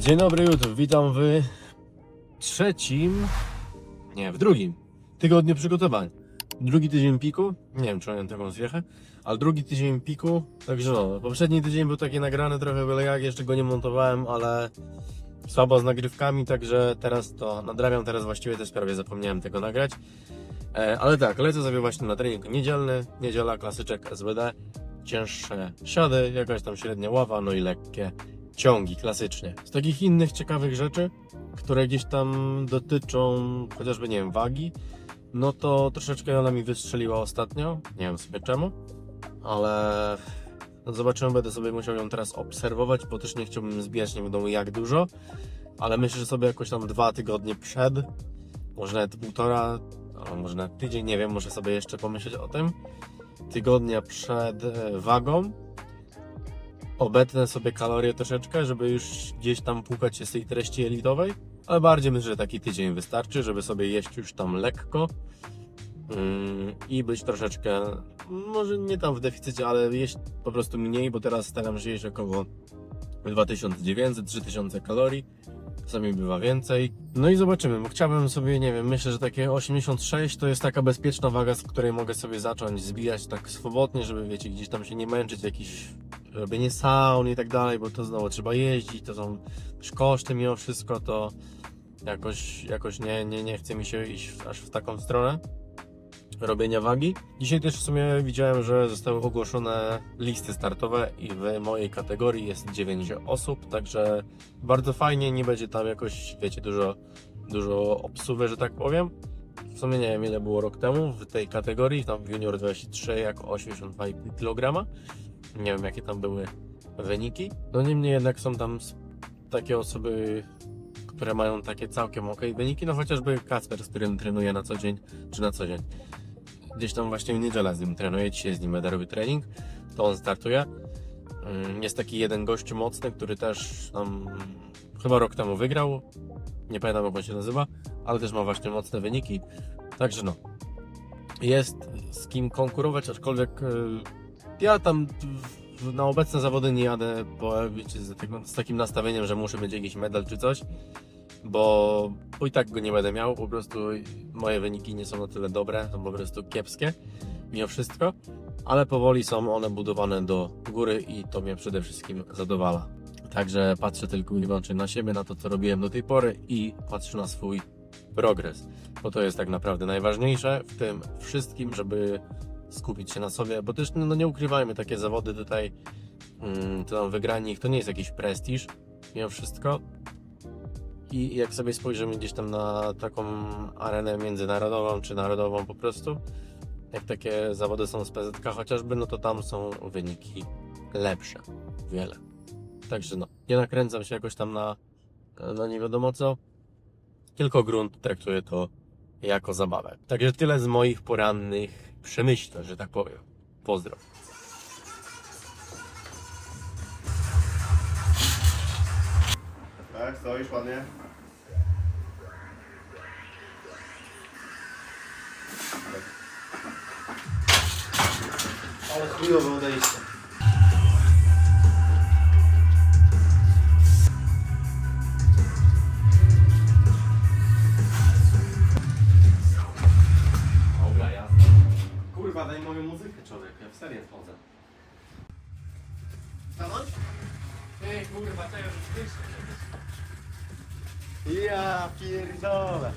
Dzień dobry YouTube, witam w trzecim, nie, w drugim. Tygodniu przygotowań. Drugi tydzień piku, nie wiem czy mam taką zwiechę, ale drugi tydzień piku, także no, poprzedni tydzień był taki nagrany trochę byle jak, jeszcze go nie montowałem, ale słabo z nagrywkami, także teraz to nadrabiam, teraz właściwie też prawie zapomniałem tego nagrać. E, ale tak, lecę sobie właśnie na trening niedzielny, niedziela, klasyczek SBD, cięższe siady, jakaś tam średnia ława, no i lekkie ciągi, klasycznie. Z takich innych ciekawych rzeczy, które gdzieś tam dotyczą chociażby, nie wiem, wagi, no to troszeczkę ona mi wystrzeliła ostatnio, nie wiem sobie czemu, ale no zobaczymy, będę sobie musiał ją teraz obserwować, bo też nie chciałbym zbierać nie wiadomo jak dużo, ale myślę, że sobie jakoś tam dwa tygodnie przed, może nawet półtora, a może nawet tydzień, nie wiem, muszę sobie jeszcze pomyśleć o tym, tygodnia przed wagą, obetnę sobie kalorie troszeczkę, żeby już gdzieś tam płukać się z tej treści elitowej, ale bardziej myślę, że taki tydzień wystarczy, żeby sobie jeść już tam lekko mm, i być troszeczkę, może nie tam w deficycie, ale jeść po prostu mniej, bo teraz staram się jeść około 2900-3000 kalorii, czasami bywa więcej. No i zobaczymy, bo chciałbym sobie, nie wiem, myślę, że takie 86 to jest taka bezpieczna waga, z której mogę sobie zacząć zbijać tak swobodnie, żeby wiecie, gdzieś tam się nie męczyć, jakiś robienie saun i tak dalej, bo to znowu trzeba jeździć, to są też koszty mimo wszystko, to jakoś, jakoś nie, nie, nie chce mi się iść w- aż w taką stronę robienia wagi. Dzisiaj też w sumie widziałem, że zostały ogłoszone listy startowe i w mojej kategorii jest 9 osób, także bardzo fajnie, nie będzie tam jakoś, wiecie, dużo, dużo obsuwy, że tak powiem. W sumie nie wiem ile było rok temu w tej kategorii, tam w junior 23 jako 82,5 kg. Nie wiem jakie tam były wyniki. No niemniej jednak są tam takie osoby, które mają takie całkiem ok wyniki, no chociażby Kasper, z którym trenuję na co dzień, czy na co dzień. Gdzieś tam właśnie w niedzielę z nim trenuję, dzisiaj z nim będę robił trening, to on startuje. Ym, Jest taki jeden gościu mocny, który też tam chyba rok temu wygrał, nie pamiętam jak on się nazywa, ale też ma właśnie mocne wyniki, także no. Jest z kim konkurować, aczkolwiek y, ja tam na obecne zawody nie jadę, bo z takim nastawieniem, że muszę mieć jakiś medal czy coś, bo, i tak go nie będę miał, po prostu moje wyniki nie są na tyle dobre, są po prostu kiepskie, mimo wszystko, ale powoli są one budowane do góry i to mnie przede wszystkim zadowala. Także patrzę tylko i wyłącznie na siebie, na to co robiłem do tej pory i patrzę na swój progres, bo to jest tak naprawdę najważniejsze w tym wszystkim, żeby skupić się na sobie, bo też no nie ukrywajmy, takie zawody tutaj, mm, to tam wygranie ich to nie jest jakiś prestiż, mimo wszystko. I jak sobie spojrzymy gdzieś tam na taką arenę międzynarodową czy narodową po prostu, jak takie zawody są z PZK chociażby, no to tam są wyniki lepsze, wiele. Także no, nie nakręcam się jakoś tam na, na nie wiadomo co, tylko grunt traktuję to jako zabawę. Także tyle z moich porannych przemyśleń, że tak powiem. Pozdro. Tak, stoisz ładnie. Ale chujowe odejście. Dobra, jasne. Kurwa, daj moją muzykę, człowiek. Ja w serię wchodzę. Ej, kurwa, już Ja pierdolę.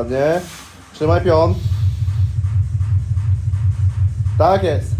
Ładnie. Trzymaj pion. Tak jest.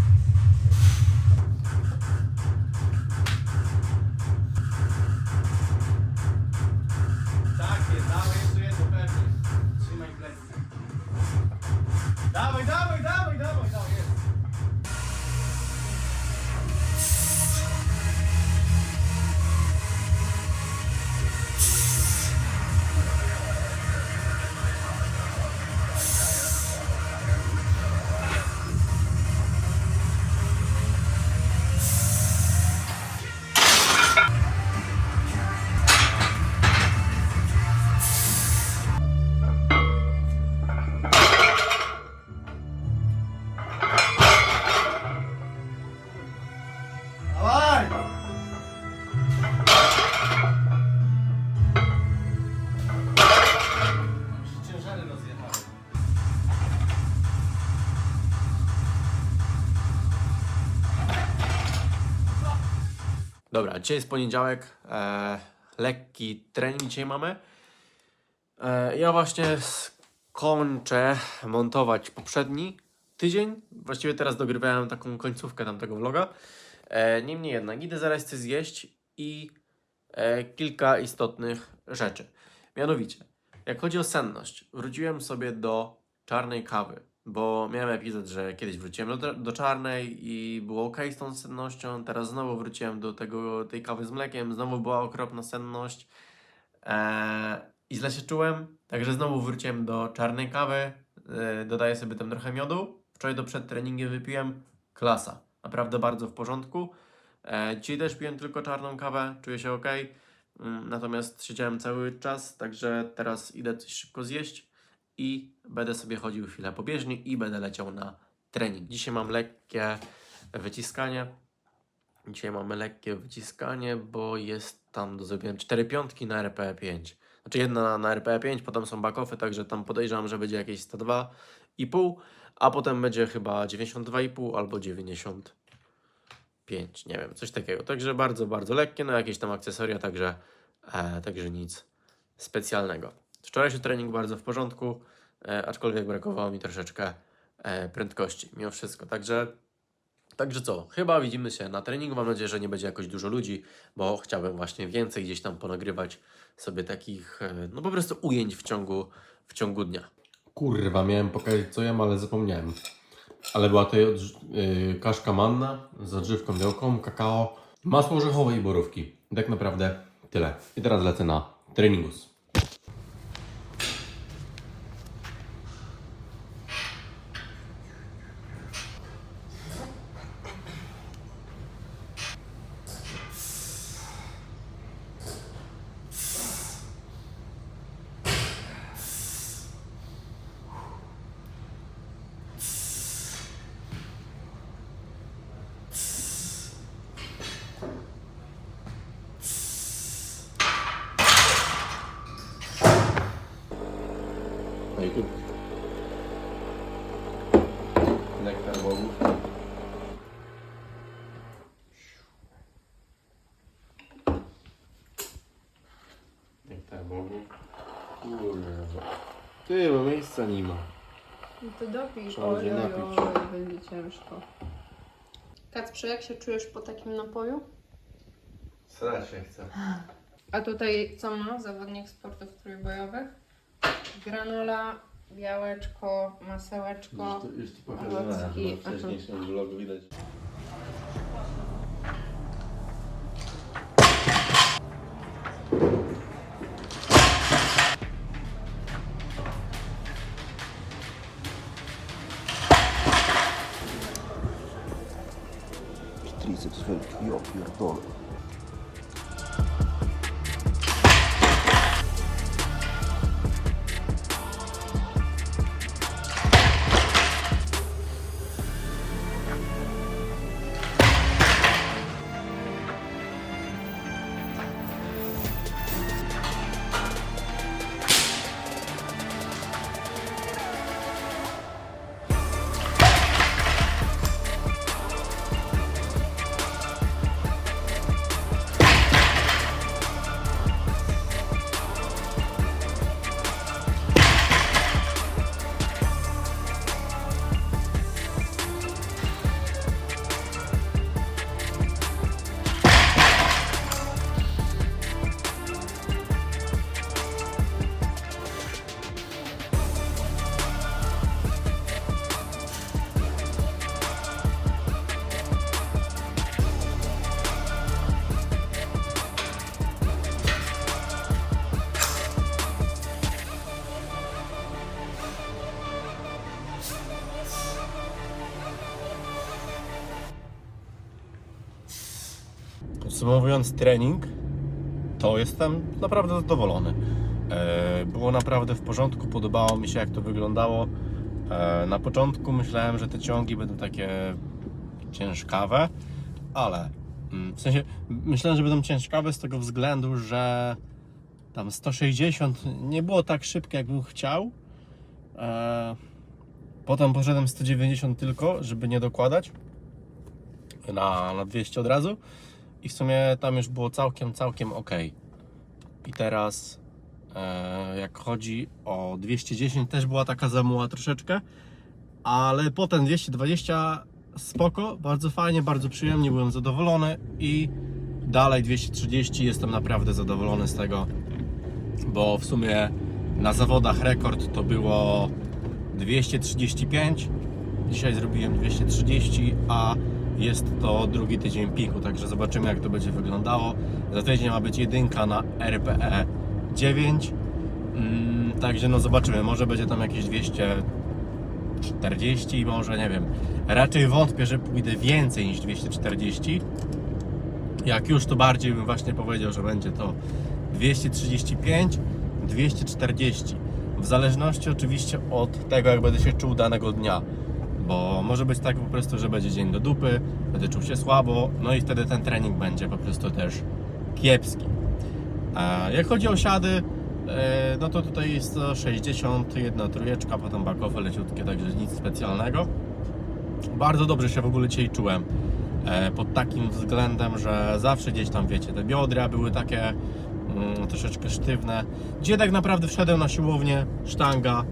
Dobra, dzisiaj jest poniedziałek. E, lekki trening dzisiaj mamy. E, ja właśnie skończę montować poprzedni tydzień. Właściwie teraz dogrywałem taką końcówkę tamtego vloga. E, niemniej jednak, idę zaraz coś zjeść i e, kilka istotnych rzeczy. Mianowicie, jak chodzi o senność, wróciłem sobie do czarnej kawy, bo miałem epizod, że kiedyś wróciłem do, do czarnej i było ok z tą sennością, teraz znowu wróciłem do tego, tej kawy z mlekiem, znowu była okropna senność eee, i źle się czułem, także znowu wróciłem do czarnej kawy, e, dodaję sobie tam trochę miodu, wczoraj do przed treningiem wypiłem, klasa, naprawdę bardzo w porządku. E, dzisiaj też piłem tylko czarną kawę, czuję się ok. Mm, Natomiast siedziałem cały czas, także teraz idę coś szybko zjeść i będę sobie chodził chwilę po bieżni i będę leciał na trening. Dzisiaj mam lekkie wyciskanie. Dzisiaj mamy lekkie wyciskanie, bo jest tam do zrobienia 4 piątki na RPE 5. Znaczy jedna na, na RPE 5, potem są backofy, także tam podejrzewam, że będzie jakieś 102,5, a potem będzie chyba 92,5 albo 95, nie wiem, coś takiego. Także bardzo, bardzo lekkie, no jakieś tam akcesoria, także, e, także nic specjalnego. Wczorajszy trening bardzo w porządku, e, aczkolwiek brakowało mi troszeczkę e, prędkości mimo wszystko. Także, także co, chyba widzimy się na treningu. Mam nadzieję, że nie będzie jakoś dużo ludzi, bo chciałbym właśnie więcej gdzieś tam ponagrywać sobie takich, e, no po prostu ujęć w ciągu, w ciągu dnia. Kurwa, miałem pokazać co jem, ale zapomniałem. Ale była to yy, kaszka manna z odżywką białką, kakao, masło orzechowe i borówki. Tak naprawdę tyle. I teraz lecę na treningus. Bogów. Kurwa. Ty, bo miejsca nie ma. No to dopij. Trzeba Oj, będzie oj, napić. oj, będzie ciężko. Kacprze, jak się czujesz po takim napoju? Srać się chce. A tutaj co ma zawodnik sportów trójbojowych? Granola, białeczko, masełeczko. Już ci Owocki, w wcześniejszym vlogu widać. Triceps wielki, ja pierdolę. Podsumowując trening, to jestem naprawdę zadowolony. E, Było naprawdę w porządku, podobało mi się jak to wyglądało. E, Na początku myślałem, że te ciągi będą takie ciężkawe, ale mm, w sensie myślałem, że będą ciężkawe z tego względu, że tam 160 nie było tak szybkie, jakbym chciał. E, Potem poszedłem 190 tylko, żeby nie dokładać na, na 200 od razu. I w sumie tam już było całkiem, całkiem ok. I teraz e, jak chodzi o 210 też była taka zamuła troszeczkę, ale potem 220 spoko, bardzo fajnie, bardzo przyjemnie, byłem zadowolony i dalej 230 jestem naprawdę zadowolony z tego, bo w sumie na zawodach rekord to było 235, dzisiaj zrobiłem 230, a jest to drugi tydzień piku, także zobaczymy jak to będzie wyglądało. Za tydzień ma być jedynka na RPE 9, mm, także no zobaczymy, może będzie tam jakieś 240, może nie wiem. Raczej wątpię, że pójdę więcej niż 240. Jak już to bardziej bym właśnie powiedział, że będzie to 235, 240. W zależności oczywiście od tego, jak będę się czuł danego dnia. Bo może być tak po prostu, że będzie dzień do dupy, będę czuł się słabo, no i wtedy ten trening będzie po prostu też kiepski. A jak chodzi o siady, e, no to tutaj jest to 60, jedna trójeczka, potem bakowe leciutkie, także nic specjalnego. Bardzo dobrze się w ogóle dzisiaj czułem. E, Pod takim względem, że zawsze gdzieś tam, wiecie, te biodra były takie mm, troszeczkę sztywne. Dzisiaj tak naprawdę wszedłem na siłownię, sztanga,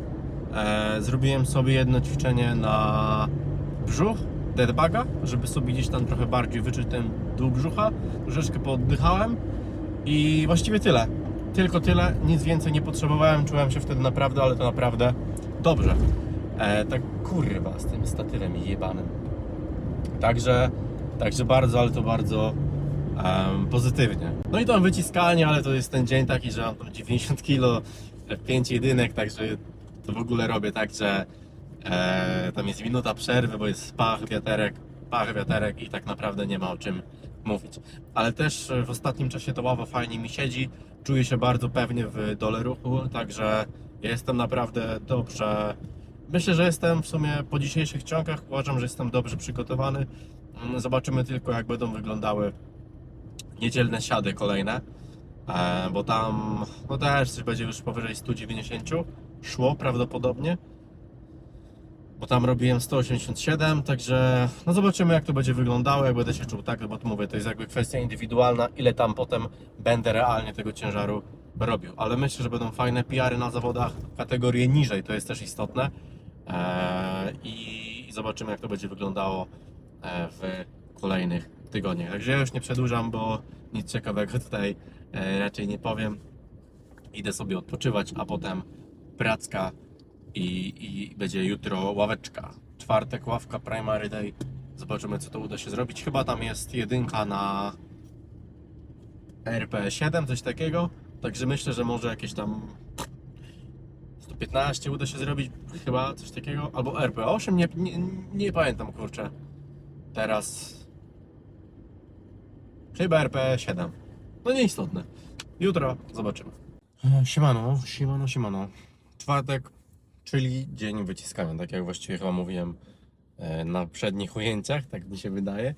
zrobiłem sobie jedno ćwiczenie na brzuch, deadbaga, żeby sobie gdzieś tam trochę bardziej wyczuć ten dół brzucha, troszeczkę pooddychałem i właściwie tyle. Tylko tyle, nic więcej nie potrzebowałem, czułem się wtedy naprawdę, ale to naprawdę dobrze. E, tak kurwa z tym statywem jebanym. Także, także bardzo, ale to bardzo em, pozytywnie. No i tam wyciskanie, ale to jest ten dzień taki, że mam tam 90 kg, 5 jedynek, także to w ogóle robię tak, że e, tam jest minuta przerwy, bo jest pach, wiaterek, pach, wiaterek i tak naprawdę nie ma o czym mówić. Ale też e, w ostatnim czasie to ława fajnie mi siedzi, czuję się bardzo pewnie w dole ruchu, także jestem naprawdę dobrze Myślę, że jestem w sumie po dzisiejszych ciągach, uważam, że jestem dobrze przygotowany. Mm, Zobaczymy tylko, jak będą wyglądały niedzielne siady kolejne, e, bo tam no też coś będzie już powyżej 190 szło prawdopodobnie, bo tam robiłem 187, także no zobaczymy, jak to będzie wyglądało, jak będę się czuł tak, bo tu mówię, to jest jakby kwestia indywidualna, ile tam potem będę realnie tego ciężaru robił, ale myślę, że będą fajne PR-y na zawodach kategorie niżej, to jest też istotne. Eee, i zobaczymy jak to będzie wyglądało e, w kolejnych tygodniach. Także ja już nie przedłużam, bo nic ciekawego tutaj e, raczej nie powiem. Idę sobie odpoczywać, a potem pracka i, i będzie jutro ławeczka. Czwartek ławka Primary Day. Zobaczymy co to uda się zrobić. Chyba tam jest jedynka na RP7, coś takiego. Także myślę, że może jakieś tam 115 uda się zrobić, chyba coś takiego, albo RP8, nie, nie, nie pamiętam kurczę. Teraz. Chyba RP7. No nieistotne. Jutro zobaczymy. Siemano, siemano, siemano. Czwartek, czyli dzień wyciskania, tak jak właściwie chyba mówiłem e, na przednich ujęciach, tak mi się wydaje.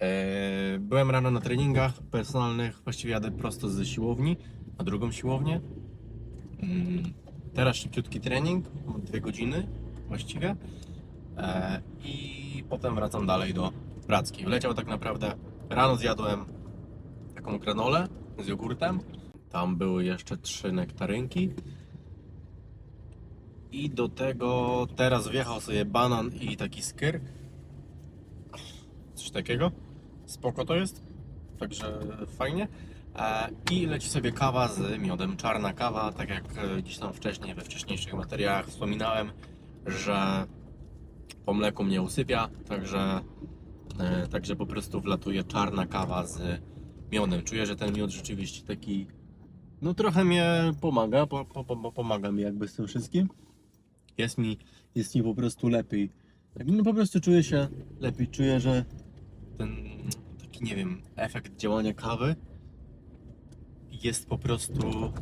E, Byłem rano na treningach personalnych, właściwie jadę prosto ze siłowni na drugą siłownię. Mm, Teraz szybciutki trening, dwie godziny właściwie. E, I potem wracam dalej do pracki. Wleciał tak naprawdę, rano zjadłem taką granolę z jogurtem. Tam były jeszcze trzy nektarynki. I do tego teraz wjechał sobie banan i taki skyr. Coś takiego. Spoko to jest. Także fajnie. E, I leci sobie kawa z miodem. Czarna kawa, tak jak gdzieś tam wcześniej, we wcześniejszych materiałach wspominałem, że po mleku mnie usypia, także, e, także po prostu wlatuje czarna kawa z miodem. Czuję, że ten miód rzeczywiście taki, no trochę mnie pomaga, po, po, po, pomaga mi jakby z tym wszystkim. Jest mi, jest mi po prostu lepiej. Tak, No po prostu czuję się lepiej, czuję, że ten taki, nie wiem, efekt działania kawy jest po prostu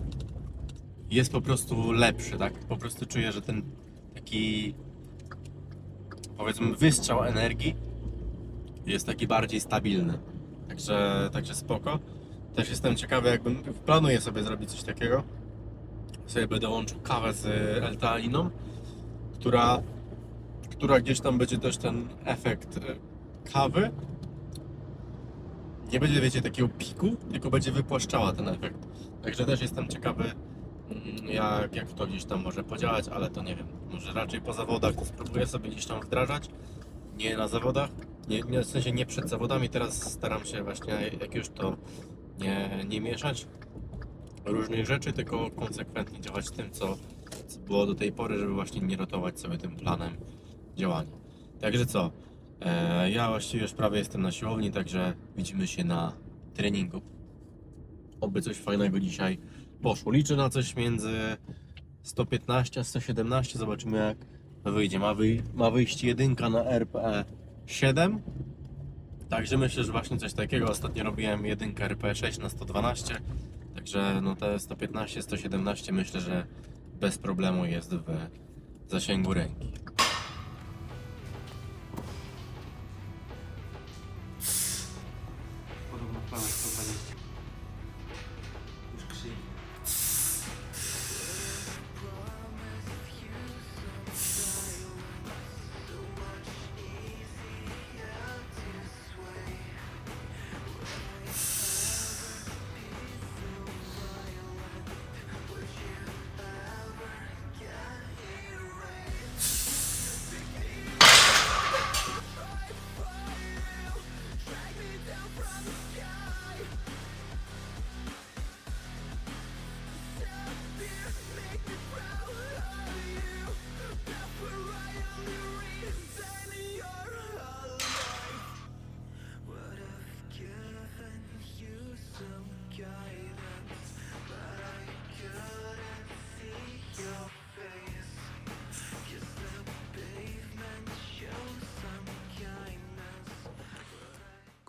jest po prostu lepszy, tak? Po prostu czuję, że ten taki powiedzmy wystrzał energii jest taki bardziej stabilny. Także, także spoko. Też jestem ciekawy, jakbym planuję sobie zrobić coś takiego. Sobie będę łączył kawę z L-teaniną, która, która gdzieś tam będzie też ten efekt e, kawy nie będzie, wiecie, takiego piku, tylko będzie wypłaszczała ten efekt. Także też jestem ciekawy, mm, jak, jak to gdzieś tam może podziałać, ale to nie wiem. Może raczej po zawodach to spróbuję sobie gdzieś tam wdrażać. Nie na zawodach, nie, nie, w sensie nie przed zawodami. Teraz staram się właśnie, jak już to nie, nie mieszać różnych rzeczy, tylko konsekwentnie działać tym, co, co było do tej pory, żeby właśnie nie rotować sobie tym planem działania. Także co? E, ja właściwie już prawie jestem na siłowni, także widzimy się na treningu. Oby coś fajnego dzisiaj poszło. Liczę na coś między 115 a 117. Zobaczymy jak wyjdzie. Ma, wyj- ma wyjść jedynka na RPE 7. Także myślę, że właśnie coś takiego. Ostatnio robiłem jedynkę RPE 6 na 112. Także no te 115, 117 myślę, że bez problemu jest w zasięgu ręki. Podobno plana 120.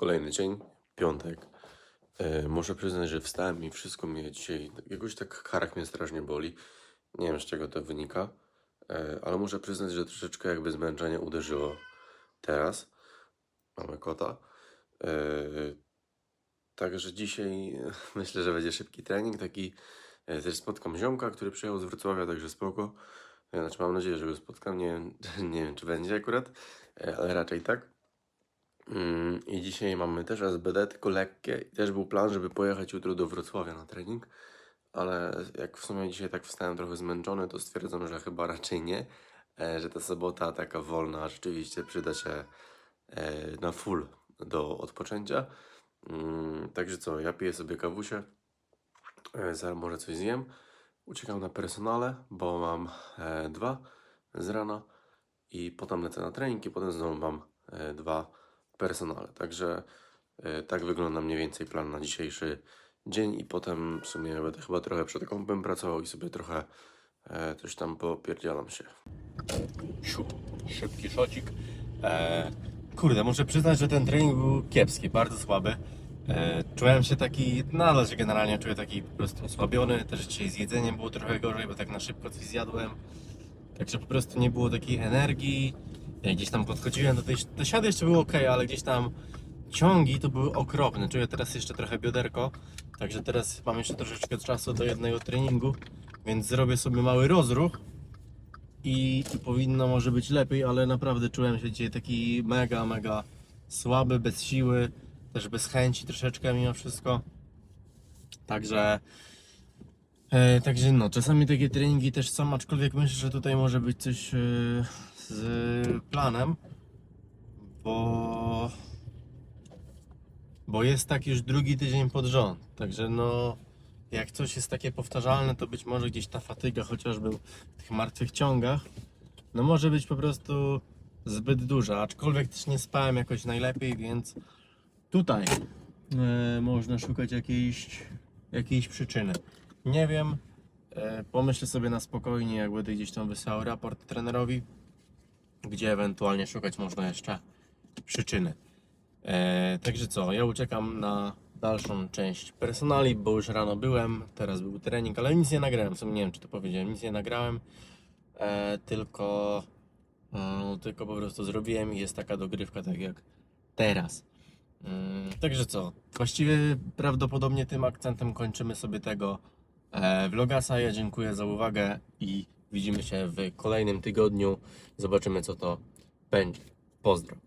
Kolejny dzień, piątek. E, muszę przyznać, że wstałem i wszystko mnie dzisiaj, jakoś tak kark mnie strasznie boli. Nie wiem z czego to wynika, e, ale muszę przyznać, że troszeczkę jakby zmęczenie uderzyło teraz. Mamy kota. E, także dzisiaj myślę, że będzie szybki trening, taki e, też spotkam ziomka, który przyjechał z Wrocławia, także spoko. Znaczy mam nadzieję, że go spotkam, nie nie wiem czy będzie akurat, e, ale raczej tak. Mm, I dzisiaj mamy też SBD, tylko lekkie. I też był plan, żeby pojechać jutro do Wrocławia na trening, ale jak w sumie dzisiaj tak wstałem trochę zmęczony, to stwierdzam, że chyba raczej nie, e, że ta sobota taka wolna rzeczywiście przyda się e, na full do odpoczęcia. Mm, Także co, ja piję sobie kawusie, e, zaraz może coś zjem. Uciekam na personale, bo mam e, dwa z rana i potem lecę na trening i potem znowu mam dwa personale. Także e, tak wygląda mniej więcej plan na dzisiejszy dzień i potem w sumie będę chyba trochę przed kąpem pracował i sobie trochę e, coś tam popierdzielam się. Siu, szybki szocik. E, kurde, muszę przyznać, że ten trening był kiepski, bardzo słaby. E, czułem się taki, nadal się generalnie czuję taki po prostu osłabiony. Też dzisiaj z jedzeniem było trochę gorzej, bo tak na szybko coś zjadłem. Także po prostu nie było takiej energii. Gdzieś tam podchodziłem do tej, te siady jeszcze było ok, ale gdzieś tam ciągi to były okropne. Czuję teraz jeszcze trochę bioderko. Także teraz mam jeszcze troszeczkę czasu do jednego treningu, więc zrobię sobie mały rozruch i, i powinno może być lepiej, ale naprawdę czułem się dzisiaj taki mega, mega słaby, bez siły, też bez chęci troszeczkę mimo wszystko. Także, e, także no, czasami takie treningi też są, aczkolwiek myślę, że tutaj może być coś e, z planem, bo, bo jest tak już drugi tydzień pod rząd, także no jak coś jest takie powtarzalne, to być może gdzieś ta fatyga chociażby w tych martwych ciągach, no może być po prostu zbyt duża, aczkolwiek też nie spałem jakoś najlepiej, więc tutaj e, można szukać jakiejś, jakiejś przyczyny. Nie wiem, e, pomyślę sobie na spokojnie, jak będę gdzieś tam wysyłał raport trenerowi, gdzie ewentualnie szukać można jeszcze przyczyny. E, także co, ja uciekam na dalszą część personali, bo już rano byłem, teraz był trening, ale nic nie nagrałem, w sumie nie wiem czy to powiedziałem, nic nie nagrałem, e, tylko, e, tylko po prostu zrobiłem i jest taka dogrywka tak jak teraz. Mm, także co, właściwie prawdopodobnie tym akcentem kończymy sobie tego e, vlogasa. Ja dziękuję za uwagę i widzimy się w kolejnym tygodniu. Zobaczymy co to będzie. Pozdro.